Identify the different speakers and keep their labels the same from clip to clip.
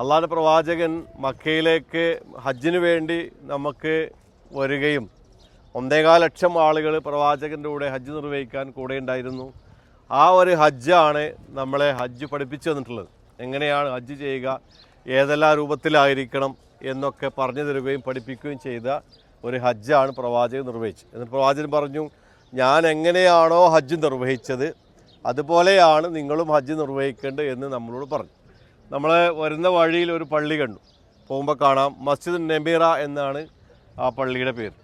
Speaker 1: അള്ളാഹുടെ പ്രവാചകൻ മക്കയിലേക്ക് ഹജ്ജിന് വേണ്ടി നമുക്ക് വരികയും ഒന്നേകാൽ ലക്ഷം ആളുകൾ പ്രവാചകന്റെ കൂടെ ഹജ്ജ് നിർവഹിക്കാൻ കൂടെ ഉണ്ടായിരുന്നു. ആ ഒരു ഹജ്ജാണ് നമ്മളെ ഹജ്ജ് പഠിപ്പിച്ചു തന്നിട്ടുള്ളത്. എങ്ങനെയാണ് ഹജ്ജ് ചെയ്യുക ഏതെല്ലാം രൂപത്തിലായിരിക്കണം എന്നൊക്കെ പറഞ്ഞു തരുകയും പഠിപ്പിക്കുകയും ചെയ്ത ഒരു ഹജ്ജാണ് പ്രവാചകൻ നിർവഹിച്ചത്. എന്നിട്ട് പ്രവാചകൻ പറഞ്ഞു ഞാൻ എങ്ങനെയാണോ ഹജ്ജ് നിർവഹിച്ചത് അതുപോലെയാണ് നിങ്ങളും ഹജ്ജ് നിർവഹിക്കേണ്ടത് എന്ന് നമ്മളോട് പറഞ്ഞു. നമ്മൾ വരുന്ന വഴിയിൽ ഒരു പള്ളി കണ്ടു. പോകുമ്പോൾ കാണാം. മസ്ജിദ് നബീറ എന്നാണ് ആ പള്ളിയുടെ പേര്.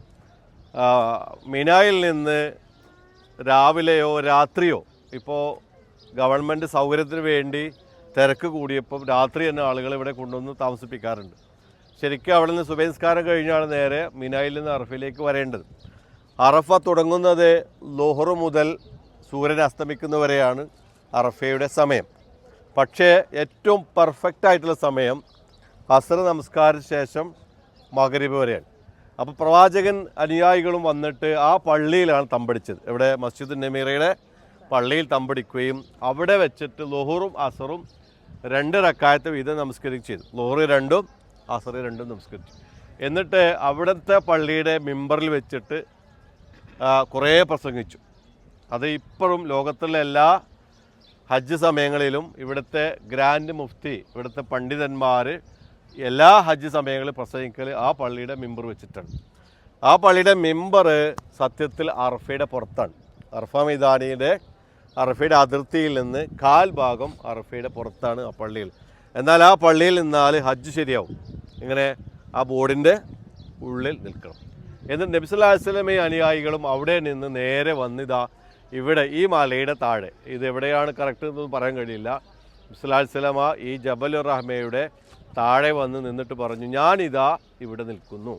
Speaker 1: മിനായിൽ നിന്ന് രാവിലെയോ രാത്രിയോ ഇപ്പോൾ ഗവൺമെന്റ് സൗകര്യത്തിന് വേണ്ടി തിരക്ക് കൂടിയപ്പം രാത്രി തന്നെ ആളുകൾ ഇവിടെ കൊണ്ടുവന്ന് താമസിപ്പിക്കാറുണ്ട്. ശരിക്കും അവിടെ നിന്ന് സുബേസ്കാരം കഴിഞ്ഞാണ് നേരെ മിനായിൽ നിന്ന് അറഫയിലേക്ക് വരേണ്ടത്. അറഫ തുടങ്ങുന്നത് ലോഹറു മുതൽ സൂര്യൻ അസ്തമിക്കുന്നവരെയാണ് അറഫയുടെ സമയം. പക്ഷേ ഏറ്റവും പെർഫെക്റ്റ് ആയിട്ടുള്ള സമയം അസർ നമസ്കാരത്തിന് ശേഷം മകരീബ് വരെയാണ്. അപ്പോൾ പ്രവാചകൻ അനുയായികളും വന്നിട്ട് ആ പള്ളിയിലാണ് തമ്പടിച്ചത്. ഇവിടെ മസ്ജിദ് നമീറയുടെ പള്ളിയിൽ തമ്പടിക്കുകയും അവിടെ വെച്ചിട്ട് ലോഹറും അസറും രണ്ട് റക്കായത്തെ വീതം നമസ്കരിക്കുകയും ചെയ്തു. ലോഹറ് രണ്ടും അസറ് രണ്ടും നമസ്കരിച്ചു. എന്നിട്ട് അവിടുത്തെ പള്ളിയുടെ മെമ്പറിൽ വെച്ചിട്ട് കുറേ പ്രസംഗിച്ചു. അത് ഇപ്പോഴും ലോകത്തുള്ള എല്ലാ ഹജ്ജ് സമയങ്ങളിലും ഇവിടുത്തെ ഗ്രാൻഡ് മുഫ്തി ഇവിടുത്തെ പണ്ഡിതന്മാർ എല്ലാ ഹജ്ജ് സമയങ്ങളിലും പ്രസംഗിക്കൽ ആ പള്ളിയുടെ മെമ്പർ വെച്ചിട്ടുണ്ട് ആ പള്ളിയുടെ മെമ്പർ സത്യത്തിൽ അർഫയുടെ പുറത്താണ്. അറഫ മൈതാനിയുടെ അർഫയുടെ അതിർത്തിയിൽ നിന്ന് കാൽ ഭാഗം അറഫയുടെ പുറത്താണ് ആ പള്ളിയിൽ. എന്നാൽ ആ പള്ളിയിൽ നിന്നാൽ ഹജ്ജ് ശരിയാവും. ഇങ്ങനെ ആ ബോർഡിന്റെ ഉള്ളിൽ നിൽക്കണം. എന്നിട്ട് നബിസ്വല്ലാസ്ലമി അനുയായികളും അവിടെ നിന്ന് നേരെ വന്നിതാ ഇവിടെ ഈ മലയുടെ താഴെ. ഇത് എവിടെയാണ് കറക്റ്റ് എന്നൊന്നും പറയാൻ കഴിയില്ല. നബിസ്വല്ലാസ്ലമ ഈ ജബൽ റഹ്മയുടെ താഴെ വന്ന് നിന്നിട്ട് പറഞ്ഞു ഞാനിതാ ഇവിടെ നിൽക്കുന്നു.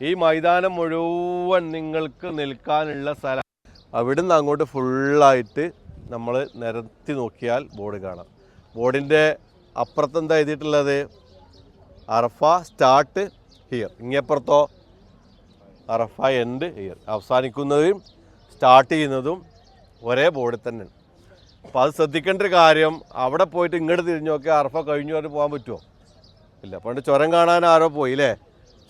Speaker 1: ഈ മൈതാനം മുഴുവൻ നിങ്ങൾക്ക് നിൽക്കാനുള്ള സ്ഥലം. അവിടുന്ന് അങ്ങോട്ട് ഫുള്ളായിട്ട് നമ്മൾ നിരത്തി നോക്കിയാൽ ബോർഡ് കാണാം. ബോർഡിന്റെ അപ്പുറത്തെന്താ എഴുതിയിട്ടുള്ളത്? അറഫ സ്റ്റാർട്ട് ഹിയർ ഇങ്ങപ്പുറത്തോ അറഫ എൻഡ് ഹിയർ അവസാനിക്കുന്നതും സ്റ്റാർട്ട് ചെയ്യുന്നതും ഒരേ ബോർഡിൽ തന്നെ അപ്പോൾ അത് ശ്രദ്ധിക്കേണ്ട ഒരു കാര്യം അവിടെ പോയിട്ട് ഇങ്ങോട്ട് തിരിഞ്ഞു നോക്കിയാൽ അർഫ കഴിഞ്ഞു പറഞ്ഞ് പോകാൻ പറ്റുമോ ഇല്ല പണ്ട് ചുരം കാണാൻ ആരോ പോയി അല്ലേ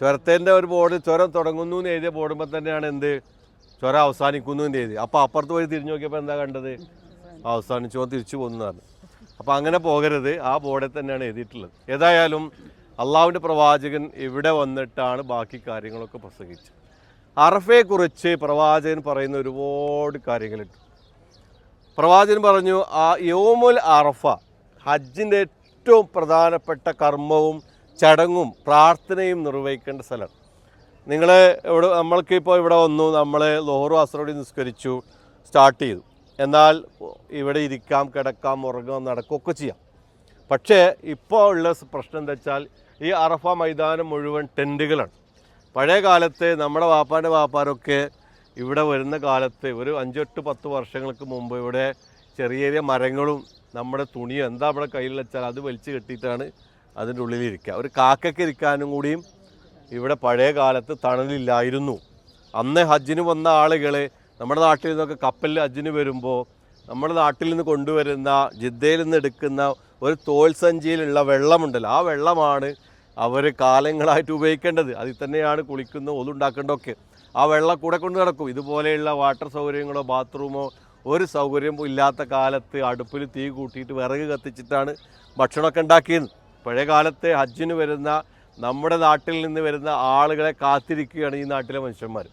Speaker 1: ചുരത്തിന്റെ ഒരു ബോർഡ് ചുരം തുടങ്ങുന്നു എന്ന് എഴുതിയ ബോർഡുമ്പോൾ തന്നെയാണ് എന്ത്? ചുരം അവസാനിക്കുന്നു എന്ന് എഴുതി അപ്പോൾ അപ്പുറത്ത് പോയി തിരിഞ്ഞു നോക്കിയപ്പോൾ എന്താ കണ്ടത്? അവസാനിച്ചോ തിരിച്ചു പോകുന്നതാണ് അപ്പോൾ അങ്ങനെ പോകരുത്. ആ ബോർഡിൽ തന്നെയാണ് എഴുതിയിട്ടുള്ളത്. ഏതായാലും അള്ളാഹുവിന്റെ പ്രവാചകൻ ഇവിടെ വന്നിട്ടാണ് ബാക്കി കാര്യങ്ങളൊക്കെ പ്രസംഗിച്ചത്. അറഫയെക്കുറിച്ച് പ്രവാചകൻ പറയുന്ന ഒരുപാട് കാര്യങ്ങളുണ്ട് പ്രവാചകൻ പറഞ്ഞു ആ യോമുൽ അറഫ ഹജ്ജിന്റെ ഏറ്റവും പ്രധാനപ്പെട്ട കർമ്മവും ചടങ്ങും പ്രാർത്ഥനയും നിർവഹിക്കേണ്ട സ്ഥലം. നിങ്ങൾ ഇവിടെ നമ്മൾക്കിപ്പോൾ ഇവിടെ വന്നു നമ്മൾ ലോഹറു അസറോടി നിസ്കരിച്ചു സ്റ്റാർട്ട് ചെയ്തു. എന്നാൽ ഇവിടെ ഇരിക്കാം കിടക്കാം ഉറങ്ങാം നടക്കുകയൊക്കെ ചെയ്യാം. പക്ഷേ ഇപ്പോൾ ഉള്ള പ്രശ്നം എന്താ വെച്ചാൽ ഈ അറഫ മൈതാനം മുഴുവൻ ടെന്റുകളാണ്. പഴയ കാലത്ത് നമ്മുടെ വാപ്പാന്റെ വാപ്പാരൊക്കെ ഇവിടെ വരുന്ന കാലത്ത് ഒരു അഞ്ചെട്ട് പത്ത് വർഷങ്ങൾക്ക് മുമ്പ് ഇവിടെ ചെറിയ ചെറിയ മരങ്ങളും നമ്മുടെ തുണിയോ എന്താ നമ്മുടെ കയ്യിൽ വെച്ചാൽ അത് വലിച്ചു കെട്ടിയിട്ടാണ് അതിന്റെ ഉള്ളിലിരിക്കുക ഒരു കാക്കയ്ക്ക് ഇരിക്കാനും കൂടിയും ഇവിടെ പഴയ കാലത്ത് തണലില്ലായിരുന്നു. അന്ന് ഹജ്ജിന് വന്ന ആളുകൾ നമ്മുടെ നാട്ടിൽ നിന്നൊക്കെ കപ്പലിൽ ഹജ്ജിന് വരുമ്പോൾ നമ്മുടെ നാട്ടിൽ നിന്ന് കൊണ്ടുവരുന്ന ജിദ്ദയിൽ നിന്ന് എടുക്കുന്ന ഒരു തോൽ സഞ്ചിയിലുള്ള വെള്ളമുണ്ടല്ലോ. ആ വെള്ളമാണ് അവർ കാലങ്ങളായിട്ട് ഉപയോഗിക്കേണ്ടത്. അതിൽ തന്നെയാണ് കുളിക്കുന്ന ഒതുണ്ടാക്കേണ്ടതൊക്കെ ആ വെള്ളം കൂടെ കൊണ്ട് നടക്കും. ഇതുപോലെയുള്ള വാട്ടർ സൗകര്യങ്ങളോ ബാത്റൂമോ ഒരു സൗകര്യം ഇല്ലാത്ത കാലത്ത് അടുപ്പിൽ തീ കൂട്ടിയിട്ട് വിറക് കത്തിച്ചിട്ടാണ് ഭക്ഷണമൊക്കെ ഉണ്ടാക്കിയത്. പഴയ കാലത്ത് ഹജ്ജിന് വരുന്ന നമ്മുടെ നാട്ടിൽ നിന്ന് വരുന്ന ആളുകളെ കാത്തിരിക്കുകയാണ് ഈ നാട്ടിലെ മനുഷ്യന്മാർ.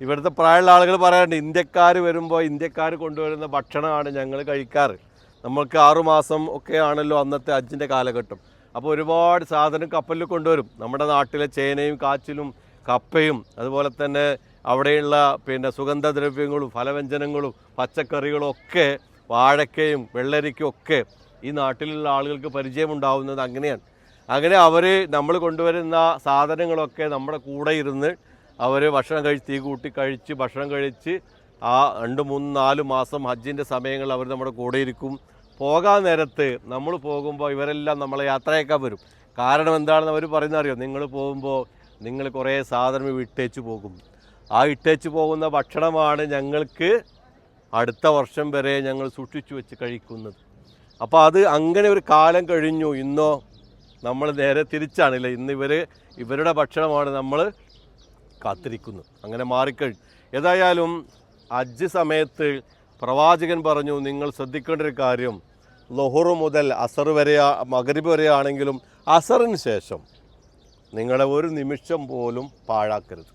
Speaker 1: ഇവിടുത്തെ പ്രായമുള്ള ആളുകൾ പറയാറുണ്ട് ഇന്ത്യക്കാർ വരുമ്പോൾ ഇന്ത്യക്കാർ കൊണ്ടുവരുന്ന ഭക്ഷണമാണ് ഞങ്ങൾ കഴിക്കാറ്. നമ്മൾക്ക് ആറുമാസം ഒക്കെ ആണല്ലോ അന്നത്തെ ഹജ്ജിന്റെ കാലഘട്ടം. അപ്പോൾ ഒരുപാട് സാധനം കപ്പലിൽ കൊണ്ടുവരും. നമ്മുടെ നാട്ടിലെ ചേനയും കാച്ചിലും കപ്പയും അതുപോലെ തന്നെ അവിടെയുള്ള പിന്നെ സുഗന്ധദ്രവ്യങ്ങളും ഫലവ്യഞ്ജനങ്ങളും പച്ചക്കറികളും ഒക്കെ വാഴക്കയും വെള്ളരിക്കും ഒക്കെ ഈ നാട്ടിലുള്ള ആളുകൾക്ക് പരിചയമുണ്ടാവുന്നത് അങ്ങനെയാണ്. അങ്ങനെ അവർ നമ്മൾ കൊണ്ടുവരുന്ന സാധനങ്ങളൊക്കെ നമ്മുടെ കൂടെ ഇരുന്ന് അവർ ഭക്ഷണം കഴിച്ച് തീ കൂട്ടി കഴിച്ച് ഭക്ഷണം കഴിച്ച് ആ രണ്ട് മൂന്ന് നാല് മാസം ഹജ്ജിന്റെ സമയങ്ങളിൽ അവർ നമ്മുടെ കൂടെ ഇരിക്കും. പോകാൻ നേരത്ത് നമ്മൾ പോകുമ്പോൾ ഇവരെല്ലാം നമ്മളെ യാത്രയേക്കാൻ വരും. കാരണം എന്താണെന്ന് അവർ പറയുന്നറിയോ നിങ്ങൾ പോകുമ്പോൾ നിങ്ങൾ കുറേ സാധനം ഇട്ടേച്ച് പോകും. ആ ഇട്ടേച്ച് പോകുന്ന ഭക്ഷണമാണ് ഞങ്ങൾക്ക് അടുത്ത വർഷം വരെ ഞങ്ങൾ സൂക്ഷിച്ചു വെച്ച് കഴിക്കുന്നത്. അപ്പോൾ അത് അങ്ങനെ ഒരു കാലം കഴിഞ്ഞു. ഇന്നോ നമ്മൾ നേരെ തിരിച്ചാണല്ലേ. ഇന്ന് ഇവർ ഇവരുടെ ഭക്ഷണമാണ് നമ്മൾ കാത്തിരിക്കുന്നത്. അങ്ങനെ മാറിക്കഴിഞ്ഞു. ഏതായാലും അജ്ജ് സമയത്ത് പ്രവാചകൻ പറഞ്ഞു നിങ്ങൾ ശ്രദ്ധിക്കേണ്ട ഒരു കാര്യം. ലൊഹറു മുതൽ അസർ വരെ മകരിബ് വരെ ആണെങ്കിലും അസറിന് ശേഷം നിങ്ങളെ ഒരു നിമിഷം പോലും പാഴാക്കരുത്.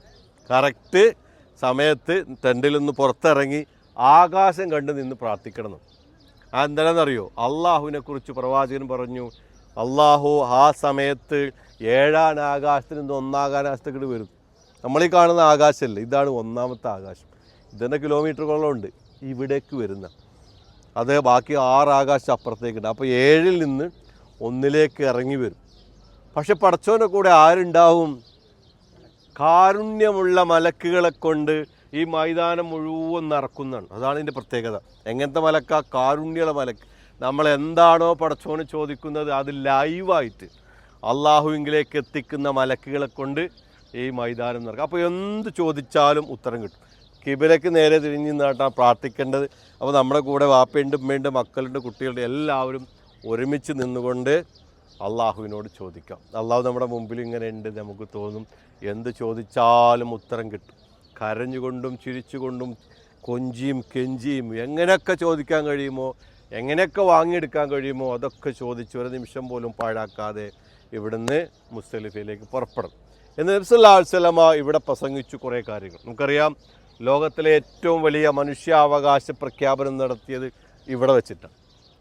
Speaker 1: കറക്റ്റ് സമയത്ത് ടെന്റിൽ നിന്ന് പുറത്തിറങ്ങി ആകാശം കണ്ട് നിന്ന് പ്രാർത്ഥിക്കണം. എന്താണെന്നറിയോ അള്ളാഹുവിനെ കുറിച്ച് പ്രവാചകൻ പറഞ്ഞു അള്ളാഹു ആ സമയത്ത് ഏഴാൻ ആകാശത്തിൽ നിന്ന് ഒന്നാകാൻ ആകാശത്തേക്ക് വരും. നമ്മൾ കാണുന്ന ആകാശമല്ല ഇതാണ് ഒന്നാമത്തെ ആകാശം. ഇതിന്റെ കിലോമീറ്ററുകളുണ്ട് ഇവിടേക്ക് വരുന്ന. അത് ബാക്കി ആറ് ആകാശം അപ്പുറത്തേക്കുണ്ട് അപ്പോൾ ഏഴിൽ നിന്ന് ഒന്നിലേക്ക് ഇറങ്ങി വരും. പക്ഷെ പടച്ചോന്റെ കൂടെ ആരുണ്ടാവും? കാരുണ്യമുള്ള മലക്കുകളെ കൊണ്ട് ഈ മൈതാനം മുഴുവൻ നടക്കുന്നതാണ് അതാണ് ഇതിന്റെ പ്രത്യേകത. എങ്ങനത്തെ മലക്ക? കാരുണ്യമുള്ള മലക്ക്. നമ്മൾ എന്താണോ പടച്ചോന് ചോദിക്കുന്നത് അത് ലൈവായിട്ട് അള്ളാഹുവിങ്കിലേക്ക് എത്തിക്കുന്ന മലക്കുകളെ കൊണ്ട് ഈ മൈതാനം നടക്കും അപ്പോൾ എന്ത് ചോദിച്ചാലും ഉത്തരം കിട്ടും. കിബിലക്ക് നേരെ തിരിഞ്ഞ് നിന്നാട്ടാണ് പ്രാർത്ഥിക്കേണ്ടത്. അപ്പോൾ നമ്മുടെ കൂടെ വാപ്പയുണ്ട് ഉമ്മയുണ്ട് മക്കളുണ്ട് കുട്ടികളുണ്ട് എല്ലാവരും ഒരുമിച്ച് നിന്നുകൊണ്ട് അള്ളാഹുവിനോട് ചോദിക്കാം. അള്ളാഹു നമ്മുടെ മുമ്പിൽ ഇങ്ങനെ ഉണ്ട് നമുക്ക് തോന്നും. എന്ത് ചോദിച്ചാലും ഉത്തരം കിട്ടും. കരഞ്ഞുകൊണ്ടും ചിരിച്ചുകൊണ്ടും കൊഞ്ചിയും കെഞ്ചിയും എങ്ങനെയൊക്കെ ചോദിക്കാൻ കഴിയുമോ എങ്ങനെയൊക്കെ വാങ്ങിയെടുക്കാൻ കഴിയുമോ അതൊക്കെ ചോദിച്ച് ഒരു നിമിഷം പോലും പാഴാക്കാതെ ഇവിടുന്ന് മുസ്തലിഫയിലേക്ക് പുറപ്പെടണം എന്ന് നബ്സല്ലാസ്ലമ ഇവിടെ പ്രസംഗിച്ചു കുറേ കാര്യങ്ങൾ. നമുക്കറിയാം ലോകത്തിലെ ഏറ്റവും വലിയ മനുഷ്യാവകാശ പ്രഖ്യാപനം നടത്തിയത് ഇവിടെ വെച്ചിട്ടാണ്.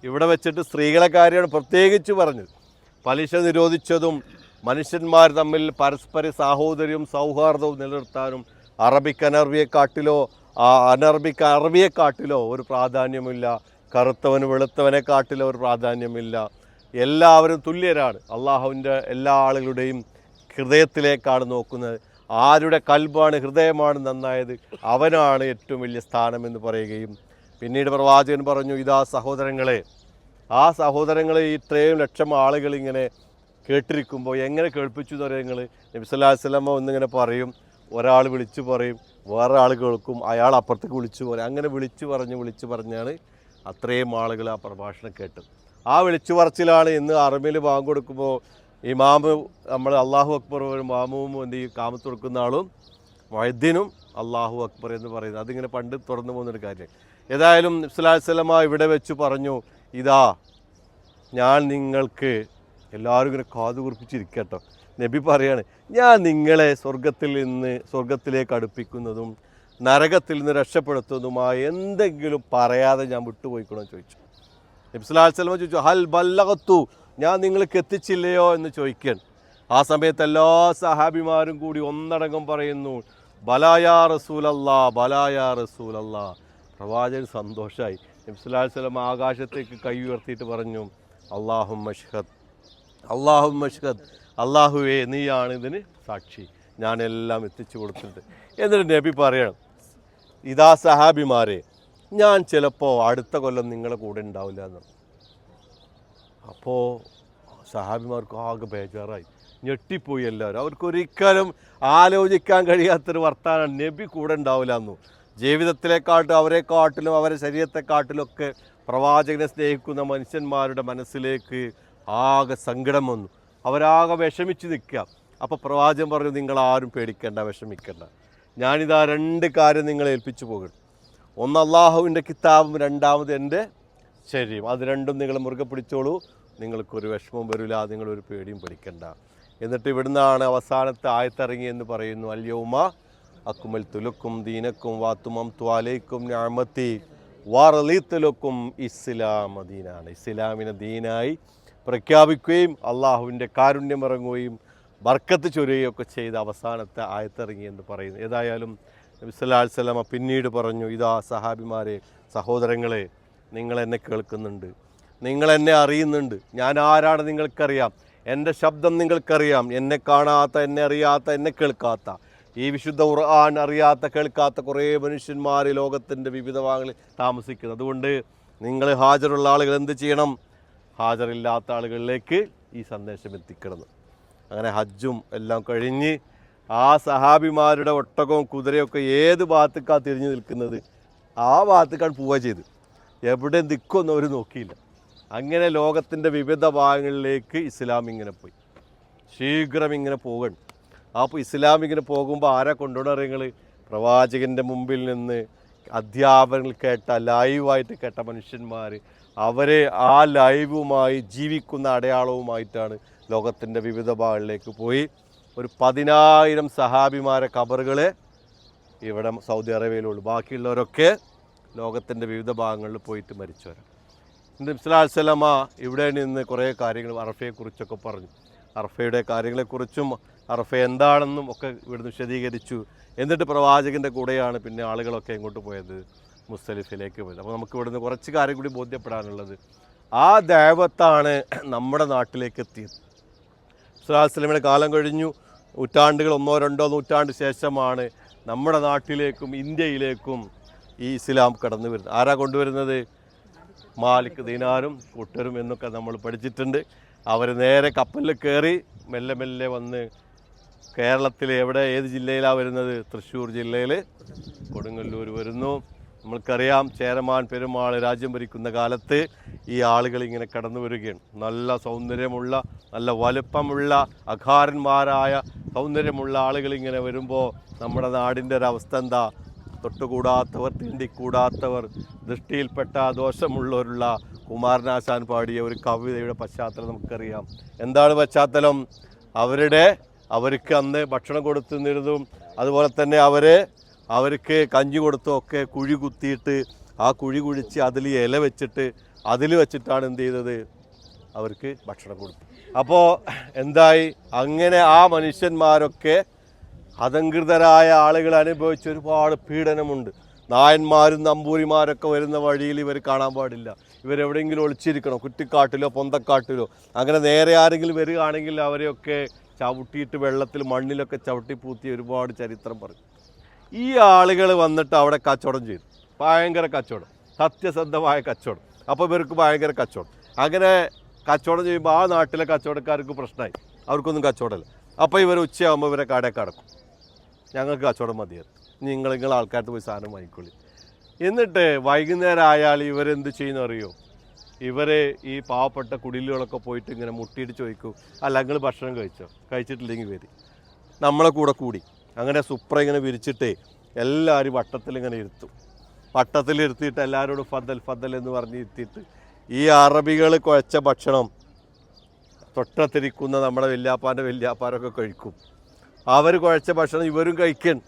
Speaker 1: ഇവിടെ വെച്ചിട്ട് സ്ത്രീകളെ കാര്യമാണ് പ്രത്യേകിച്ച് പറഞ്ഞത്. പലിശ നിരോധിച്ചതും മനുഷ്യന്മാർ തമ്മിൽ പരസ്പര സാഹോദര്യവും സൗഹാർദ്ദവും നിലനിർത്താനും അറബിക്ക് അനർബിയെക്കാട്ടിലോ ആ അനർബിക്ക് അറബിയെക്കാട്ടിലോ ഒരു പ്രാധാന്യമില്ല. കറുത്തവന് വെളുത്തവനെക്കാട്ടിലോ ഒരു പ്രാധാന്യമില്ല. എല്ലാവരും തുല്യരാണ്. അള്ളാഹുവിന്റെ എല്ലാ ആളുകളുടെയും ഹൃദയത്തിലേക്കാണ് നോക്കുന്നത്. ആരുടെ കൽബാണ് ഹൃദയമാണ് നന്നായത് അവനാണ് ഏറ്റവും വലിയ സ്ഥാനമെന്ന് പറയുകയും പിന്നീട് പ്രവാചകൻ പറഞ്ഞു ഇതാ സഹോദരങ്ങളെ ആ സഹോദരങ്ങളെ ഇത്രയും ലക്ഷം ആളുകൾ ഇങ്ങനെ കേട്ടിരിക്കുമ്പോൾ എങ്ങനെ കേൾപ്പിച്ചു എന്ന് പറയുക നിങ്ങൾ നബിസ്വല്ലാസ്ലമ ഒന്നിങ്ങനെ പറയും ഒരാൾ വിളിച്ചു പറയും വേറെ ആൾ കേൾക്കും അയാൾ അപ്പുറത്തേക്ക് വിളിച്ചു പറയും അങ്ങനെ വിളിച്ചു പറഞ്ഞ് വിളിച്ചു പറഞ്ഞാണ് അത്രയും ആളുകൾ ആ പ്രഭാഷണം കേട്ടത്. ആ വിളിച്ചു പറച്ചിലാണ് ഇന്ന് അറബിയിൽ ബാങ്ക് കൊടുക്കുമ്പോൾ ഇമാമ് നമ്മൾ അള്ളാഹു അക്ബർ മാമുവും എന്ത് ചെയ്യും? കാമത്ത് കൊടുക്കുന്ന ആളും വൈദ്യനും അള്ളാഹു അക്ബർ എന്ന് പറയുന്നത്. അതിങ്ങനെ പണ്ട് തുറന്നു പോകുന്നൊരു കാര്യം ഏതായാലും ഇസ്ലാസ്ലമ ഇവിടെ വെച്ച് പറഞ്ഞു ഇതാ ഞാൻ നിങ്ങൾക്ക് എല്ലാവരും ഇങ്ങനെ കാതു കുറിപ്പിച്ചിരിക്കട്ടോ. നബി പറയാണ് ഞാൻ നിങ്ങളെ സ്വർഗത്തിൽ നിന്ന് സ്വർഗത്തിലേക്ക് അടുപ്പിക്കുന്നതും നരകത്തിൽ നിന്ന് രക്ഷപ്പെടുത്തുന്നതുമായ എന്തെങ്കിലും പറയാതെ ഞാൻ വിട്ടുപോയിക്കണോ? ചോദിച്ചു. നബ്സുലാസ്ലമ ചോദിച്ചു ഹൽ ബല്ലകത്തു ഞാൻ നിങ്ങൾക്ക് എത്തിച്ചില്ലയോ? എന്ന് ചോദിക്കാൻ. ആ സമയത്ത് എല്ലാ സഹാബിമാരും കൂടി ഒന്നടങ്കം പറയുന്നു ബലായാ റസൂലല്ലാ ബലായാ റസൂലല്ലാ. പ്രവാചകൻ സന്തോഷമായി നബ്സുലാസ്ലം ആകാശത്തേക്ക് കൈ ഉയർത്തിയിട്ട് പറഞ്ഞു അള്ളാഹു മഷ്ഹദ് അള്ളാഹു മഷ്ഹദ് അള്ളാഹുവേ നീയാണ് ഇതിന് സാക്ഷി. ഞാനെല്ലാം എത്തിച്ചു കൊടുത്തിട്ടുണ്ട്. എന്നിട്ട് നബി പറയണം ഇതാ സഹാബിമാരെ ഞാൻ ചിലപ്പോൾ അടുത്ത കൊല്ലം നിങ്ങളെ കൂടെ ഉണ്ടാവില്ല എന്ന്. അപ്പോൾ സഹാബിമാർക്ക് ആകെ ബേജാറായി. ഞെട്ടിപ്പോയി എല്ലാവരും. അവർക്കൊരിക്കലും ആലോചിക്കാൻ കഴിയാത്തൊരു വർത്താനം നബി കൂടെ ഉണ്ടാവില്ല എന്നു. ജീവിതത്തിലെക്കാട്ടും അവരെക്കാട്ടിലും അവരെ ശരീരത്തെക്കാട്ടിലൊക്കെ പ്രവാചകനെ സ്നേഹിക്കുന്ന മനുഷ്യന്മാരുടെ മനസ്സിലേക്ക് ആകെ സങ്കടം വന്നു. അവരാകെ വിഷമിച്ച് നിൽക്കുക. അപ്പോൾ പ്രവാചകൻ പറഞ്ഞു നിങ്ങൾ ആരും പേടിക്കേണ്ട വിഷമിക്കേണ്ട. ഞാനിതാ രണ്ട് കാര്യം നിങ്ങളെ ഏൽപ്പിച്ചു പോകും ഒന്ന് അള്ളാഹുവിന്റെ കിതാബും രണ്ടാമത് എന്റെ ശരീരം. അത് രണ്ടും നിങ്ങൾ മുറുകെ പിടിച്ചോളൂ. നിങ്ങൾക്കൊരു വിഷമം വരില്ല നിങ്ങളൊരു പേടിയും പഠിക്കണ്ട എന്നിട്ട് ഇവിടുന്നാണ് അവസാനത്തെ ആയത്തിറങ്ങി എന്ന് പറയുന്നു അല്യവുമ അക്കുമൽ തുലക്കും ദീനക്കും വാത്തുമം ത്വാലയ്ക്കും ഞാമത്തി. വാറലീത്തുലുക്കും ഇസ്ലാം ദീനാണ് ഇസ്ലാമിനെ ദീനായി പ്രഖ്യാപിക്കുകയും അള്ളാഹുവിന്റെ കാരുണ്യം ഇറങ്ങുകയും ബർക്കത്ത് ചൊരിയുകയും ഒക്കെ ചെയ്ത അവസാനത്തെ ആയത്തിറങ്ങി എന്ന് പറയുന്നു. ഏതായാലും നബിസ്വല്ലാ സ്വലമ പിന്നീട് പറഞ്ഞു ഇതാ സഹാബിമാരെ സഹോദരങ്ങളെ നിങ്ങൾ എന്നെ കേൾക്കുന്നുണ്ട്. നിങ്ങൾ എന്നെ അറിയുന്നുണ്ട്. ഞാൻ ആരാണ് നിങ്ങൾക്കറിയാം. എന്റെ ശബ്ദം നിങ്ങൾക്കറിയാം. എന്നെ കാണാത്ത എന്നെ അറിയാത്ത എന്നെ കേൾക്കാത്ത. ഈ വിശുദ്ധ ഖുർആൻ അറിയാത്ത കേൾക്കാത്ത കുറേ മനുഷ്യന്മാർ ലോകത്തിന്റെ വിവിധ ഭാഗങ്ങളിൽ താമസിക്കുന്നു. അതുകൊണ്ട് നിങ്ങൾ ഹാജറുള്ള ആളുകൾ എന്ത് ചെയ്യണം? ഹാജറില്ലാത്ത ആളുകളിലേക്ക് ഈ സന്ദേശം എത്തിക്കണം. അങ്ങനെ ഹജ്ജും എല്ലാം കഴിഞ്ഞ് ആ സഹാബിമാരുടെ ഒട്ടകവും കുതിരയൊക്കെ ഏത് ഭാഗത്തേക്കാണ് തിരിഞ്ഞു നിൽക്കുന്നത്? ആ ഭാഗത്തേക്കാണ് പോവുക ചെയ്ത്. എവിടെ നിൽക്കുമെന്ന് അവർ നോക്കിയില്ല. അങ്ങനെ ലോകത്തിന്റെ വിവിധ ഭാഗങ്ങളിലേക്ക് ഇസ്ലാം ഇങ്ങനെ പോയി. ശീഘ്രം ഇങ്ങനെ പോകണം അപ്പോൾ ഇസ്ലാം പോകുമ്പോൾ ആരാ കൊണ്ടുപോകണം പ്രവാചകന്റെ മുമ്പിൽ നിന്ന് അധ്യാപനങ്ങൾ കേട്ട ലൈവായിട്ട് കേട്ട മനുഷ്യന്മാർ അവരെ ആ ലൈവുമായി ജീവിക്കുന്ന അടയാളവുമായിട്ടാണ് ലോകത്തിന്റെ വിവിധ ഭാഗങ്ങളിലേക്ക് പോയി. ഒരു പതിനായിരം സഹാബിമാരെ കബറുകളെ ഇവിടെ സൗദി അറേബ്യയിലുള്ളൂ. ബാക്കിയുള്ളവരൊക്കെ ലോകത്തിന്റെ വിവിധ ഭാഗങ്ങളിൽ പോയിട്ട് മരിച്ചവരാണ് ഇസ്ലാസ്ലമ ഇവിടെ നിന്ന് കുറേ കാര്യങ്ങൾ അറഫയെക്കുറിച്ചൊക്കെ പറഞ്ഞു. അറഫയുടെ കാര്യങ്ങളെക്കുറിച്ചും അറഫ എന്താണെന്നും ഒക്കെ ഇവിടുന്ന് വിശദീകരിച്ചു. എന്നിട്ട് പ്രവാചകന്റെ കൂടെയാണ് പിന്നെ ആളുകളൊക്കെ ഇങ്ങോട്ട് പോയത് മുസ്തലിഫിലേക്ക് പോയത്. അപ്പോൾ നമുക്ക് ഇവിടുന്ന് കുറച്ച് കാര്യം കൂടി ബോധ്യപ്പെടാനുള്ളത്. ആ ദേവത്താണ് നമ്മുടെ നാട്ടിലേക്ക് എത്തിയത്. സുലാസ്ലമിയുടെ കാലം കഴിഞ്ഞു. നൂറ്റാണ്ടുകൾ ഒന്നോ രണ്ടോ നൂറ്റാണ്ട് ശേഷമാണ് നമ്മുടെ നാട്ടിലേക്കും ഇന്ത്യയിലേക്കും ഈ ഇസ്ലാം കടന്നു വരുന്നത്. ആരാ കൊണ്ടുവരുന്നത്? മാലിക് ദീനാരും കൂട്ടരും എന്നൊക്കെ നമ്മൾ പഠിച്ചിട്ടുണ്ട്. അവർ നേരെ കപ്പലിൽ കയറി മെല്ലെ മെല്ലെ വന്ന് കേരളത്തിൽ എവിടെ ഏത് ജില്ലയിലാണ് വരുന്നത്? തൃശ്ശൂർ ജില്ലയിൽ കൊടുങ്ങല്ലൂർ വരുന്നു. നമ്മൾക്കറിയാം ചേരമാൻ പെരുമാൾ രാജ്യം ഭരിക്കുന്ന കാലത്ത് ഈ ആളുകൾ ഇങ്ങനെ കടന്നു വരികയാണ്. നല്ല സൗന്ദര്യമുള്ള നല്ല വലുപ്പമുള്ള അഘാരന്മാരായ സൗന്ദര്യമുള്ള ആളുകൾ ഇങ്ങനെ വരുമ്പോൾ നമ്മുടെ നാടിന്റെ ഒരവസ്ഥ എന്താ? തൊട്ടുകൂടാത്തവർ തീണ്ടിക്കൂടാത്തവർ ദൃഷ്ടിയിൽപ്പെട്ട ദോഷമുള്ളവരുള്ള കുമാരനാശാൻ പാടിയ ഒരു കവിതയുടെ പശ്ചാത്തലം നമുക്കറിയാം. എന്താണ് പശ്ചാത്തലം? അവരുടെ അവർക്ക് അന്ന് ഭക്ഷണം കൊടുത്തുന്നിരുന്നതും അതുപോലെ തന്നെ അവരെ അവർക്ക് കഞ്ഞി കൊടുത്തും ഒക്കെ കുഴി കുത്തിയിട്ട് ആ കുഴി കുഴിച്ച് അതിൽ ഇല വെച്ചിട്ട് അതിൽ വെച്ചിട്ടാണ് എന്ത് ചെയ്തത്? അവർക്ക് ഭക്ഷണം കൊടുത്തു. അപ്പോൾ എന്തായി? അങ്ങനെ ആ മനുഷ്യന്മാരൊക്കെ അതങ്കൃതരായ ആളുകൾ അനുഭവിച്ച ഒരുപാട് പീഡനമുണ്ട്. നായന്മാരും നമ്പൂരിമാരൊക്കെ വരുന്ന വഴിയിൽ ഇവർ കാണാൻ പാടില്ല. ഇവരെവിടെയെങ്കിലും ഒളിച്ചിരിക്കണം? കുറ്റിക്കാട്ടിലോ പൊന്തക്കാട്ടിലോ? അങ്ങനെ നേരെ ആരെങ്കിലും വരികയാണെങ്കിൽ അവരെയൊക്കെ ചവിട്ടിയിട്ട് വെള്ളത്തിൽ മണ്ണിലൊക്കെ ചവിട്ടി പൂത്തി ഒരുപാട് ചരിത്രം പറഞ്ഞു. ഈ ആളുകൾ വന്നിട്ട് അവിടെ കച്ചവടം ചെയ്തു. ഭയങ്കര കച്ചവടം. സത്യസന്ധമായ കച്ചവടം. അപ്പോൾ ഇവർക്ക് ഭയങ്കര കച്ചവടം. അങ്ങനെ കച്ചവടം ചെയ്യുമ്പോൾ ആ നാട്ടിലെ കച്ചവടക്കാർക്ക് പ്രശ്നമായി. അവർക്കൊന്നും കച്ചവടമില്ല. അപ്പോൾ ഇവർ ഉച്ചയാകുമ്പോൾ ഇവരെ കടയൊക്കെ കടക്കും ഞങ്ങൾക്ക് കച്ചവടം മതിയായിരുന്നു. നിങ്ങൾ നിങ്ങൾ ആൾക്കാർക്ക് പോയി സാധനം വാങ്ങിക്കൊള്ളി. എന്നിട്ട് വൈകുന്നേരം ആയാൽ ഇവരെന്ത് ചെയ്യുന്ന അറിയോ ഇവർ ഈ പാവപ്പെട്ട കുടിലുകളൊക്കെ പോയിട്ട് ഇങ്ങനെ മുട്ടിയിട്ട് ചോദിക്കും അല്ല ഭക്ഷണം കഴിച്ചോ? കഴിച്ചിട്ടില്ലെങ്കിൽ വരി. നമ്മളെ കൂടെ കൂടി. അങ്ങനെ സുപ്ര ഇങ്ങനെ വിരിച്ചിട്ട് എല്ലാവരും വട്ടത്തിൽ ഇങ്ങനെ ഇരുത്തും. വട്ടത്തിൽ ഇരുത്തിയിട്ട് എല്ലാവരോടും ഫദൽ ഫദൽ എന്ന് പറഞ്ഞ് ഇരുത്തിയിട്ട് ഈ അറബികൾ കുഴച്ച ഭക്ഷണം തൊട്ടത്തിരിക്കുന്ന നമ്മുടെ വല്യാപ്പാന്റെ വല്യാപ്പാരൊക്കെ കഴിക്കും. അവർ കുഴച്ച ഭക്ഷണം ഇവരും കഴിക്കണം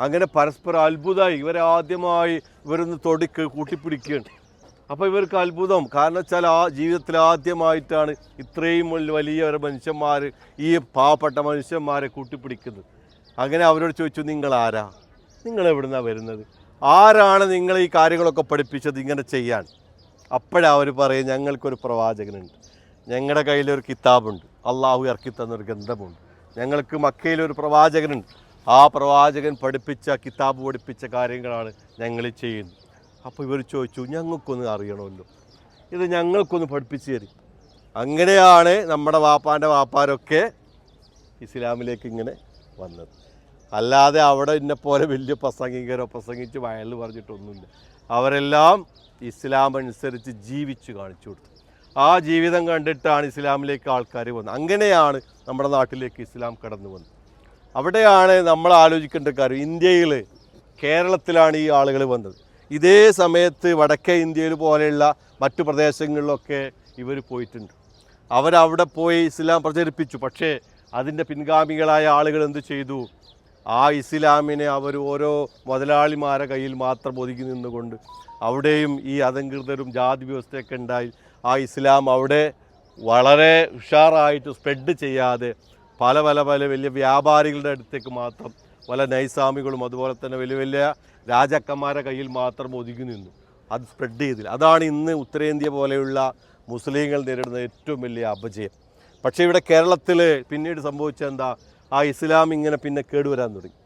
Speaker 1: അങ്ങനെ പരസ്പരം അത്ഭുതമായി. ഇവരെ ആദ്യമായി ഇവരൊന്ന് തൊടിക്ക് കൂട്ടിപ്പിടിക്കുകയാണ് അപ്പോൾ ഇവർക്ക് അത്ഭുതം. കാരണം വെച്ചാൽ ആ ജീവിതത്തിൽ ആദ്യമായിട്ടാണ് ഇത്രയും വലിയ ഒരു മനുഷ്യന്മാർ ഈ പാവപ്പെട്ട മനുഷ്യന്മാരെ കൂട്ടിപ്പിടിക്കുന്നത്. അങ്ങനെ അവരോട് ചോദിച്ചു നിങ്ങൾ ആരാ നിങ്ങൾ എവിടുന്നാണ് വരുന്നത്? ആരാണ് നിങ്ങൾ ഈ കാര്യങ്ങളൊക്കെ പഠിപ്പിച്ചത് ഇങ്ങനെ ചെയ്യാൻ? അപ്പോഴാണ് അവർ പറയും ഞങ്ങൾക്കൊരു പ്രവാചകനുണ്ട്. ഞങ്ങളുടെ കയ്യിലൊരു കിതാബുണ്ട്. അള്ളാഹു ഇറക്കി തന്നൊരു ഗ്രന്ഥമുണ്ട്. ഞങ്ങൾക്ക് മക്കയിലൊരു പ്രവാചകനുണ്ട്. ആ പ്രവാചകൻ പഠിപ്പിച്ച കിതാബ് പഠിപ്പിച്ച കാര്യങ്ങളാണ് ഞങ്ങൾ ചെയ്യുന്നത്. അപ്പോൾ ഇവർ ചോദിച്ചു ഞങ്ങൾക്കൊന്ന് അറിയണമല്ലോ. ഇത് ഞങ്ങൾക്കൊന്ന് പഠിപ്പിച്ചു തരും. അങ്ങനെയാണ് നമ്മുടെ വാപ്പാന്റെ വാപ്പാരൊക്കെ ഇസ്ലാമിലേക്ക് ഇങ്ങനെ വന്നത്. അല്ലാതെ അവിടെ പോലെ വലിയ പ്രസംഗികരോ പ്രസംഗിച്ച് വയലിൽ പറഞ്ഞിട്ടൊന്നുമില്ല. അവരെല്ലാം ഇസ്ലാം അനുസരിച്ച് ജീവിച്ചു കാണിച്ചു കൊടുത്തു. ആ ജീവിതം കണ്ടിട്ടാണ് ഇസ്ലാമിലേക്ക് ആൾക്കാർ വന്നത്. അങ്ങനെയാണ് നമ്മുടെ നാട്ടിലേക്ക് ഇസ്ലാം കടന്നു വന്നത്. അവിടെയാണ് നമ്മൾ ആലോചിക്കേണ്ട കാര്യം ഇന്ത്യയിൽ കേരളത്തിലാണ് ഈ ആളുകൾ വന്നത്. ഇതേ സമയത്ത് വടക്കേ ഇന്ത്യയിൽ പോലെയുള്ള മറ്റു പ്രദേശങ്ങളിലൊക്കെ ഇവർ പോയിട്ടുണ്ട്. അവരവിടെ പോയി ഇസ്ലാം പ്രചരിപ്പിച്ചു. പക്ഷേ അതിന്റെ പിൻഗാമികളായ ആളുകൾ എന്ത് ചെയ്തു? ആ ഇസ്ലാമിനെ അവർ ഓരോ മുതലാളിമാരെ കയ്യിൽ മാത്രം ഒതുക്കി നിന്നുകൊണ്ട് അവിടെയും ഈ അധംകൃതരും ജാതി വ്യവസ്ഥയൊക്കെ ഉണ്ടായി. ആ ഇസ്ലാം അവിടെ വളരെ ഉഷാറായിട്ട് സ്പ്രെഡ് ചെയ്യാതെ പല പല പല വലിയ വ്യാപാരികളുടെ അടുത്തേക്ക് മാത്രം പല നൈസാമികളും അതുപോലെ തന്നെ വലിയ വലിയ രാജാക്കന്മാരുടെ കയ്യിൽ മാത്രം ഒതുങ്ങി നിന്നു. അത് സ്പ്രെഡ് ചെയ്തില്ല. അതാണ് ഇന്ന് ഉത്തരേന്ത്യ പോലെയുള്ള മുസ്ലിങ്ങൾ നേരിടുന്ന ഏറ്റവും വലിയ അപജയം. പക്ഷേ ഇവിടെ കേരളത്തിൽ പിന്നീട് സംഭവിച്ചത് എന്താ? ആ ഇസ്ലാം ഇങ്ങനെ പിന്നെ കേടുവരാൻ തുടങ്ങി.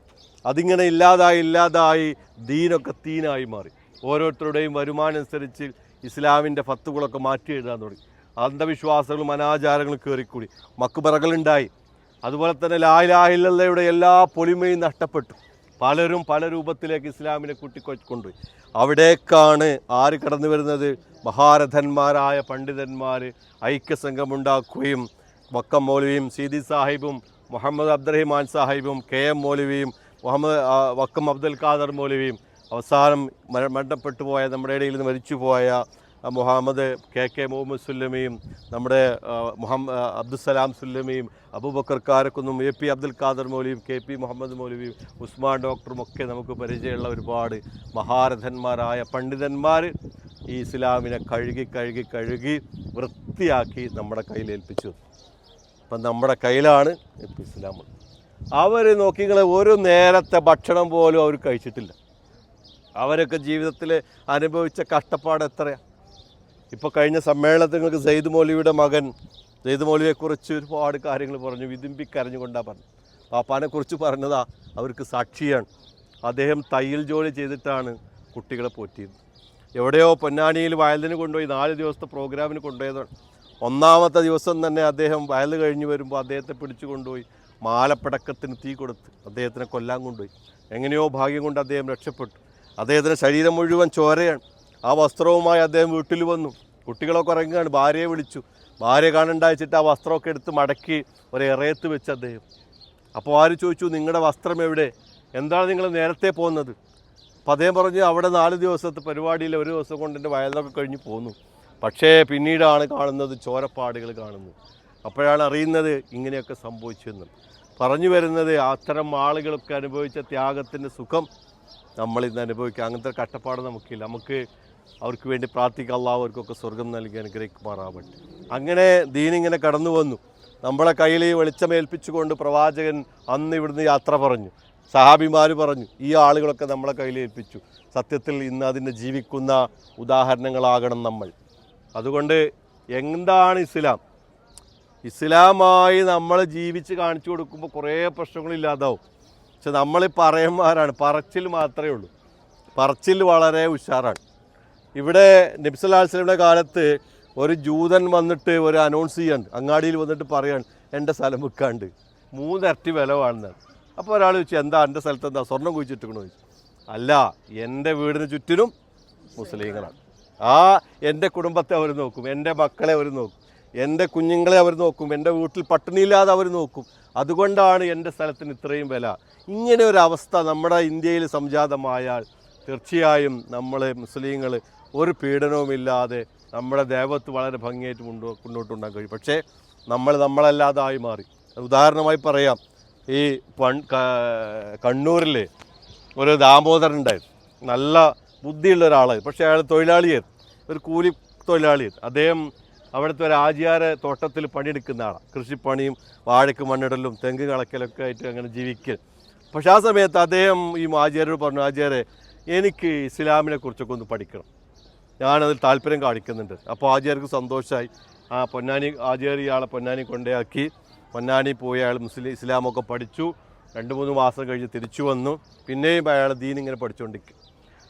Speaker 1: അതിങ്ങനെ ഇല്ലാതായി ഇല്ലാതായി ദീനൊക്കെ തീനായി മാറി. ഓരോരുത്തരുടെയും വരുമാനം അനുസരിച്ച് ഇസ്ലാമിന്റെ ഫത്തുകളൊക്കെ മാറ്റി എഴുതാൻ തുടങ്ങി. അന്ധവിശ്വാസങ്ങളും അനാചാരങ്ങളും കയറിക്കൂടി മക്കുബറകളുണ്ടായി അതുപോലെ തന്നെ ലായിലാഹില്ലയുടെ എല്ലാ പൊലിമയും നഷ്ടപ്പെട്ടു. പലരും പല രൂപത്തിലേക്ക് ഇസ്ലാമിനെ കൂട്ടിക്കൊണ്ടുപോയി. അവിടേക്കാണ് ആര് കടന്നു വരുന്നത്? മഹാരഥന്മാരായ പണ്ഡിതന്മാർ ഐക്യസംഘമുണ്ടാക്കുകയും വക്കം മൗലവിയും സീതി സാഹിബും മുഹമ്മദ് അബ്ദുറഹിമാൻ സാഹിബും കെ എം മൗലവിയും മുഹമ്മദ് വക്കം അബ്ദുൽ ഖാദർ മൗലവിയും അവസാനം മര- മരണപ്പെട്ടു പോയ നമ്മുടെ ഇടയിൽ നിന്ന് മരിച്ചുപോയ മുഹമ്മദ് കെ കെ മുഹമ്മദ് സുല്ലമിയും നമ്മുടെ മുഹമ്മ അബ്ദുസലാം സുല്ലമിയും അബൂബക്കർ കാരക്കുന്നും എ പി അബ്ദുൽ ഖാദർ മൗലിയും കെ പി മുഹമ്മദ് മൗലവിയും ഉസ്മാൻ ഡോക്ടറും ഒക്കെ നമുക്ക് പരിചയമുള്ള ഒരുപാട് മഹാരഥന്മാരായ പണ്ഡിതന്മാർ ഈ ഇസ്ലാമിനെ കഴുകി കഴുകി കഴുകി വൃത്തിയാക്കി നമ്മുടെ കയ്യിൽ ഏൽപ്പിച്ചു. അപ്പം നമ്മുടെ കയ്യിലാണ് ഇപ്പം ഇസ്ലാം അവർ നോക്കിങ്ങളെ ഒരു നേരത്തെ ഭക്ഷണം പോലും അവർ കഴിച്ചിട്ടില്ല. അവരൊക്കെ ജീവിതത്തിൽ അനുഭവിച്ച കഷ്ടപ്പാട് എത്രയാണ് ഇപ്പോൾ കഴിഞ്ഞ സമ്മേളനത്തിൽ സെയ്ദ് മൗലവിയുടെ മകൻ സെയ്ദ് മൗലവിയെക്കുറിച്ച് ഒരുപാട് കാര്യങ്ങൾ പറഞ്ഞു വിതുമ്പി കരഞ്ഞുകൊണ്ടാണ് പറഞ്ഞു പാപ്പാനെ കുറിച്ച് പറഞ്ഞതാ അവർക്ക് സാക്ഷിയാണ്. അദ്ദേഹം തയ്യൽ ജോലി ചെയ്തിട്ടാണ് കുട്ടികളെ പോറ്റിയത്. എവിടെയോ പൊന്നാനിയിൽ വയലിന് കൊണ്ടുപോയി നാല് ദിവസത്തെ പ്രോഗ്രാമിന് കൊണ്ടുപോയതാണ്. ഒന്നാമത്തെ ദിവസം തന്നെ അദ്ദേഹം വയൽ കഴിഞ്ഞ് വരുമ്പോൾ അദ്ദേഹത്തെ പിടിച്ചു കൊണ്ടുപോയി മാലപ്പടക്കത്തിന് തീ കൊടുത്ത് അദ്ദേഹത്തിനെ കൊല്ലാൻ കൊണ്ടുപോയി. എങ്ങനെയോ ഭാഗ്യം കൊണ്ട് അദ്ദേഹം രക്ഷപ്പെട്ടു. അദ്ദേഹത്തിന്റെ ശരീരം മുഴുവൻ ചോരയാണ്. ആ വസ്ത്രവുമായി അദ്ദേഹം വീട്ടിൽ വന്നു. കുട്ടികളൊക്കെ ഉറങ്ങുകയാണ്. ഭാര്യയെ വിളിച്ചു. ഭാര്യ കാണണ്ടായിച്ചിട്ട് ആ വസ്ത്രമൊക്കെ എടുത്ത് മടക്കി ഒരു ഇറയത്ത് വെച്ച് അദ്ദേഹം. അപ്പോൾ ആര് ചോദിച്ചു നിങ്ങളുടെ വസ്ത്രം എവിടെ? എന്താണ് നിങ്ങൾ നേരത്തെ പോകുന്നത് അപ്പോൾ അദ്ദേഹം പറഞ്ഞു അവിടെ നാല് ദിവസത്തെ പരിപാടിയിൽ ഒരു ദിവസം കൊണ്ട് എന്റെ വയലൊക്കെ കഴിഞ്ഞ് പോന്നു. പക്ഷേ പിന്നീടാണ് കാണുന്നത് ചോരപ്പാടുകൾ കാണുന്നു. അപ്പോഴാണ് അറിയുന്നത് ഇങ്ങനെയൊക്കെ സംഭവിച്ചു എന്ന് പറഞ്ഞു വരുന്നത് അത്തരം ആളുകളൊക്കെ അനുഭവിച്ച ത്യാഗത്തിന്റെ സുഖം നമ്മൾ ഇന്ന് അനുഭവിക്കുക അങ്ങനത്തെ കഷ്ടപ്പാട് നമുക്കില്ല. നമുക്ക് അവർക്ക് വേണ്ടി പ്രാർത്ഥിക്കുക അവർക്കൊക്കെ സ്വർഗം നൽകി അനുഗ്രഹിക്കുമാറാവട്ടെ. അങ്ങനെ ദീനിങ്ങനെ കടന്നു വന്നു. നമ്മളെ കയ്യിൽ വെളിച്ചമേൽപ്പിച്ചുകൊണ്ട് പ്രവാചകൻ അന്ന് ഇവിടുന്ന് യാത്ര പറഞ്ഞു. സഹാബിമാർ പറഞ്ഞു ഈ ആളുകളൊക്കെ നമ്മളെ കയ്യിൽ ഏൽപ്പിച്ചു. സത്യത്തിൽ ഇന്ന് അതിന് ജീവിക്കുന്ന ഉദാഹരണങ്ങളാകണം നമ്മൾ. അതുകൊണ്ട് എന്താണ് ഇസ്ലാം? ഇസ്ലാമായി നമ്മൾ ജീവിച്ച് കാണിച്ചു കൊടുക്കുമ്പോൾ കുറേ പ്രശ്നങ്ങളില്ലാതാവും പക്ഷെ നമ്മൾ പറയന്മാരാണ്. പറച്ചിൽ മാത്രമേ ഉള്ളൂ. പറച്ചിൽ വളരെ ഉഷാറാണ്. ഇവിടെ നബ്സലാസ്ലമിയുടെ കാലത്ത് ഒരു ജൂതൻ വന്നിട്ട് ഒരു അനൗൺസ് ചെയ്യാണ്ട്. അങ്ങാടിയിൽ വന്നിട്ട് പറയാണ് എന്റെ സ്ഥലം വിൽക്കാണ്ട്. മൂന്നിരട്ടി വില വേണമെന്നാണ് അപ്പോൾ ഒരാൾ ചോദിച്ചു എന്താ എന്റെ സ്ഥലത്ത് എന്താ? സ്വർണം കുഴിച്ചിട്ടുണ്ടോ ചോദിച്ചു. അല്ല എന്റെ വീടിന് ചുറ്റിനും മുസ്ലിങ്ങളാണ്. ആ എന്റെ കുടുംബത്തെ അവർ നോക്കും. എന്റെ മക്കളെ അവർ നോക്കും. എന്റെ കുഞ്ഞുങ്ങളെ അവർ നോക്കും. എന്റെ വീട്ടിൽ പട്ടിണിയില്ലാതെ അവർ നോക്കും. അതുകൊണ്ടാണ് എന്റെ സ്ഥലത്തിന് ഇത്രയും വില. ഇങ്ങനെ ഒരു അവസ്ഥ നമ്മുടെ ഇന്ത്യയിൽ സംജാതമായാൽ തീർച്ചയായും നമ്മൾ മുസ്ലിങ്ങൾ ഒരു പീഡനവുമില്ലാതെ നമ്മുടെ ദേവത്ത് വളരെ ഭംഗിയായിട്ട് മുണ്ടോ മുന്നോട്ടുണ്ടാകാൻ കഴിയും. പക്ഷേ നമ്മൾ നമ്മളല്ലാതായി മാറി. ഉദാഹരണമായി പറയാം. ഈ പൺ കണ്ണൂരിൽ ഒരു ദാമോദരൻ ഉണ്ടായിരുന്നു. നല്ല ബുദ്ധിയുള്ള ഒരാളായിരുന്നു. പക്ഷേ അയാൾ തൊഴിലാളിയായിരുന്നു. ഒരു കൂലി തൊഴിലാളിയായിരുന്നു. അദ്ദേഹം അവിടുത്തെ ഒരു ആചാര തോട്ടത്തിൽ പണിയെടുക്കുന്ന ആളാണ്. കൃഷിപ്പണിയും വാഴയ്ക്ക് മണ്ണിടലും തെങ്ങ് കളക്കലൊക്കെ ആയിട്ട് അങ്ങനെ ജീവിക്കൽ. പക്ഷേ ആ സമയത്ത് അദ്ദേഹം ഈ ആചാര്യോട് പറഞ്ഞു ആചാര്യ എനിക്ക് ഇസ്ലാമിനെ കുറിച്ചൊക്കെ ഒന്ന് പഠിക്കണം. ഞാനതിൽ താല്പര്യം കാണിക്കുന്നുണ്ട്. അപ്പോൾ ആചാര്യർക്ക് സന്തോഷമായി ആ പൊന്നാനി ആചാര്യ ഇയാളെ പൊന്നാനി കൊണ്ടയാക്കി. പൊന്നാനി പോയി അയാൾ മുസ്ലിം ഇസ്ലാമൊക്കെ പഠിച്ചു. രണ്ട് മൂന്ന് മാസം കഴിഞ്ഞ് തിരിച്ചു വന്നു. പിന്നെയും അയാൾ ദീൻ ഇങ്ങനെ പഠിച്ചുകൊണ്ടിരിക്കും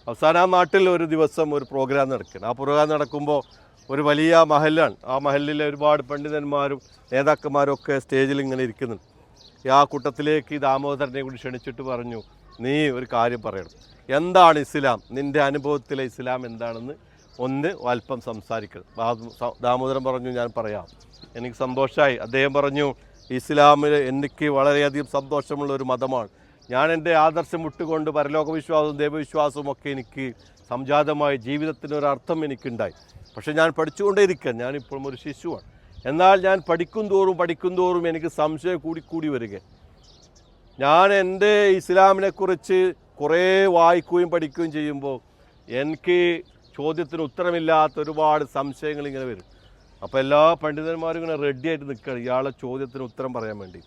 Speaker 1: അവസാനം ആ നാട്ടിൽ ഒരു ദിവസം ഒരു പ്രോഗ്രാം നടക്കുന്നു. ആ പ്രോഗ്രാം നടക്കുമ്പോൾ ഒരു വലിയ മഹലാണ് ആ മഹലിലെ ഒരുപാട് പണ്ഡിതന്മാരും നേതാക്കന്മാരും ഒക്കെ സ്റ്റേജിൽ ഇങ്ങനെ ഇരിക്കുന്നുണ്ട്. ആ കൂട്ടത്തിലേക്ക് ദാമോദരനെ കൂടി ക്ഷണിച്ചിട്ട് പറഞ്ഞു നീ ഒരു കാര്യം പറയണം. എന്താണ് ഇസ്ലാം? നിന്റെ അനുഭവത്തിലെ ഇസ്ലാം എന്താണെന്ന് ഒന്ന് അല്പം സംസാരിക്കണം. ദാമോദരൻ പറഞ്ഞു ഞാൻ പറയാം. എനിക്ക് സന്തോഷമായി അദ്ദേഹം പറഞ്ഞു ഇസ്ലാമിൽ എനിക്ക് വളരെയധികം സന്തോഷമുള്ള ഒരു മതമാണ്. ഞാൻ എന്റെ ആദർശം വിട്ടുകൊണ്ട് പരലോക വിശ്വാസവും ദൈവവിശ്വാസവും ഒക്കെ എനിക്ക് സംജാതമായ ജീവിതത്തിനൊരർത്ഥം എനിക്കുണ്ടായി. പക്ഷേ ഞാൻ പഠിച്ചുകൊണ്ടേയിരിക്കാൻ ഞാനിപ്പോഴും ഒരു ശിശുവാണ്. എന്നാൽ ഞാൻ പഠിക്കും തോറും പഠിക്കും തോറും എനിക്ക് സംശയം കൂടിക്കൂടി വരിക ഞാൻ എന്റെ ഇസ്ലാമിനെക്കുറിച്ച് കുറേ വായിക്കുകയും പഠിക്കുകയും ചെയ്യുമ്പോൾ എനിക്ക് ചോദ്യത്തിന് ഉത്തരമില്ലാത്ത ഒരുപാട് സംശയങ്ങൾ ഇങ്ങനെ വരും. അപ്പോൾ എല്ലാ പണ്ഡിതന്മാരും ഇങ്ങനെ റെഡി ആയിട്ട് നിൽക്കുകയാണ്. ഇയാളെ ചോദ്യത്തിന് ഉത്തരം പറയാൻ വേണ്ടി.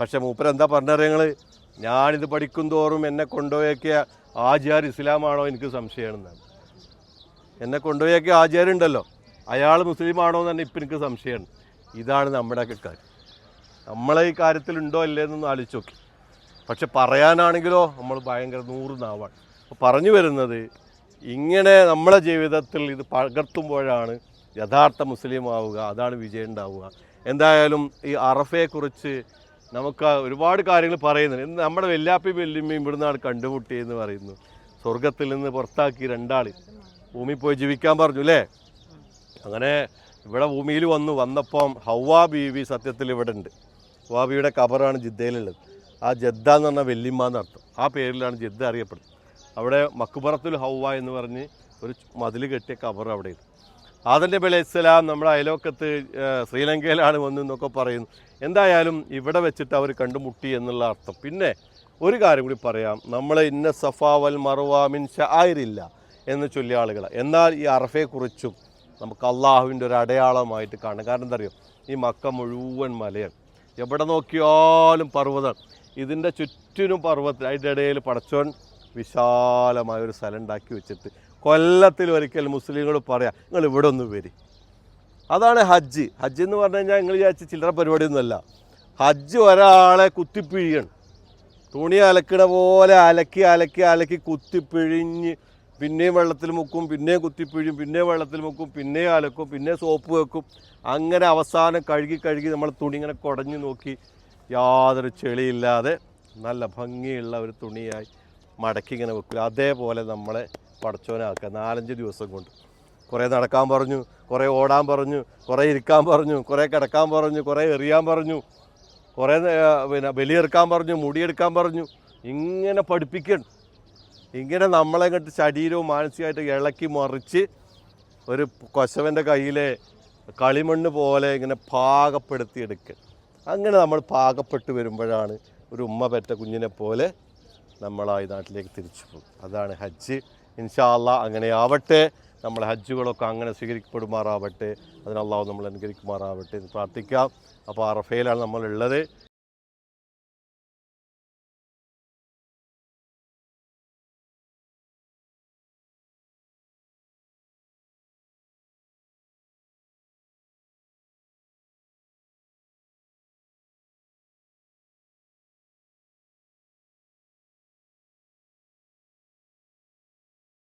Speaker 1: പക്ഷേ മൂപ്പരെന്താ പറഞ്ഞറിയങ്ങൾ ഞാനിത് പഠിക്കും തോറും എന്നെ കൊണ്ടുപോയൊക്കെ ആചാർ ഇസ്ലാമാണോ എനിക്ക് സംശയമാണെന്നാണ്. എന്നെ കൊണ്ടുപോയൊക്കെ ആചാരുണ്ടല്ലോ അയാൾ മുസ്ലിമാണോ എന്ന് തന്നെ ഇപ്പം എനിക്ക് സംശയമാണ്. ഇതാണ് നമ്മുടെയൊക്കെ കാര്യം. നമ്മളെ ഈ കാര്യത്തിലുണ്ടോ ഇല്ലേ എന്നൊന്ന് ആലോചിച്ച് നോക്കി. പക്ഷെ പറയാനാണെങ്കിലോ നമ്മൾ ഭയങ്കര നൂറ് നാവാണ്. പറഞ്ഞു വരുന്നത് ഇങ്ങനെ നമ്മളെ ജീവിതത്തിൽ ഇത് പകർത്തുമ്പോഴാണ് യഥാർത്ഥ മുസ്ലിം ആവുക അതാണ് വിജയം ഉണ്ടാവുക. എന്തായാലും ഈ അറഫയെക്കുറിച്ച് നമുക്ക് ഒരുപാട് കാര്യങ്ങൾ പറയുന്നുണ്ട്. നമ്മുടെ വെല്ലാപ്പി വെല്ലുമ്മയും ഇവിടുന്നാണ് കണ്ടുമുട്ടിയെന്ന് പറയുന്നു. സ്വർഗത്തിൽ നിന്ന് പുറത്താക്കി രണ്ടാൾ ഭൂമി പോയി ജീവിക്കാൻ പറഞ്ഞു അല്ലേ അങ്ങനെ ഇവിടെ ഭൂമിയിൽ വന്നു. വന്നപ്പം ഹൗവാ ബീവി സത്യത്തിൽ ഇവിടെ ഉണ്ട്. ഹൗവാ കബറാണ് ജിദ്ദയിലുള്ളത്. ആ ജദ്ദ എന്ന് പറഞ്ഞാൽ വെല്ലിമ്മ എന്നർത്ഥം. ആ പേരിലാണ് ജിദ്ദ അറിയപ്പെടുന്നത്. അവിടെ മക്കുപറത്തുൽ ഹൗവ എന്ന് പറഞ്ഞ് ഒരു മതിൽ കെട്ടിയ കബർ അവിടെ ആദം ആദന്റെ ബലി സ്വലാം നമ്മുടെ അയലോക്കത്ത് ശ്രീലങ്കയിലാണ് വന്നു എന്നൊക്കെ പറയുന്നു. എന്തായാലും ഇവിടെ വെച്ചിട്ട് അവർ കണ്ടുമുട്ടി എന്നുള്ള അർത്ഥം. പിന്നെ ഒരു കാര്യം കൂടി പറയാം. നമ്മൾ ഇന്ന സഫാവൽ മറുവാമിൻ മറുവ മിൻ ഷായിരില്ല എന്ന് ചൊല്ലിയ ആളുകൾ എന്നാൽ ഈ അറഫയെക്കുറിച്ചും നമുക്ക് അള്ളാഹുവിന്റെ ഒരു അടയാളമായിട്ട് കാണാം കാരണം എന്താ അറിയോ? ഈ മക്ക മുഴുവൻ മലയാണ്. എവിടെ നോക്കിയാലും പർവതം. ഇതിന്റെ ചുറ്റിനും പർവതത്തിൽ അതിന്റെ ഇടയിൽ പടച്ചോൻ വിശാലമായ ഒരു സ്ഥലം ഉണ്ടാക്കി വെച്ചിട്ട് കൊല്ലത്തിൽ ഒരിക്കൽ മുസ്ലിങ്ങൾ പറയാം നിങ്ങൾ ഇവിടെ ഒന്ന് വരി. അതാണ് ഹജ്ജ്. ഹജ്ജ് എന്ന് പറഞ്ഞു കഴിഞ്ഞാൽ നിങ്ങൾ വിചാരിച്ച ചില്ലറ പരിപാടിയൊന്നുമല്ല. ഹജ്ജ് ഒരാളെ കുത്തിപ്പിഴിയണം. തുണി അലക്കണ പോലെ അലക്കി അലക്കി അലക്കി കുത്തിപ്പിഴിഞ്ഞ് പിന്നെയും വെള്ളത്തിൽ മുക്കും പിന്നെയും കുത്തിപ്പിഴിയും പിന്നെയും വെള്ളത്തിൽ മുക്കും പിന്നെയും അലക്കും പിന്നെ സോപ്പ് വെക്കും. അങ്ങനെ അവസാനം കഴുകി കഴുകി നമ്മൾ തുണി ഇങ്ങനെ കുടഞ്ഞു നോക്കി യാതൊരു ചെളിയില്ലാതെ നല്ല ഭംഗിയുള്ള ഒരു തുണിയായി മടക്കി ഇങ്ങനെ വെക്കില്ല അതേപോലെ നമ്മളെ പടച്ചോനാക്കുക. നാലഞ്ച് ദിവസം കൊണ്ട്. കുറേ നടക്കാൻ പറഞ്ഞു കുറേ ഓടാൻ പറഞ്ഞു കുറേ ഇരിക്കാൻ പറഞ്ഞു കുറേ കിടക്കാൻ പറഞ്ഞു കുറേ എറിയാൻ പറഞ്ഞു കുറേ പിന്നെ ബലിയെടുക്കാൻ പറഞ്ഞു മുടിയെടുക്കാൻ പറഞ്ഞു. ഇങ്ങനെ പഠിപ്പിക്കണം. ഇങ്ങനെ നമ്മളെ കണ്ട് ശരീരവും മാനസികമായിട്ട് ഇളക്കി മറിച്ച് ഒരു കൊശവന്റെ കയ്യിലെ കളിമണ്ണ് പോലെ ഇങ്ങനെ പാകപ്പെടുത്തി എടുക്കുക അങ്ങനെ നമ്മൾ പാകപ്പെട്ട് വരുമ്പോഴാണ് ഒരു ഉമ്മ പെറ്റ കുഞ്ഞിനെ പോലെ നമ്മളായി നാട്ടിലേക്ക് തിരിച്ചു പോകും. അതാണ് ഹജ്ജ്. ഇൻഷാല്ല അങ്ങനെ ആവട്ടെ നമ്മളെ ഹജ്ജുകളൊക്കെ അങ്ങനെ സ്വീകരിക്കപ്പെടുമാറാവട്ടെ. അതിനല്ലാതെ നമ്മൾ അനുകരിക്കുമാറാവട്ടെ എന്ന് പ്രാർത്ഥിക്കാം. അപ്പോൾ അറഫയിലാണ് നമ്മളുള്ളത്.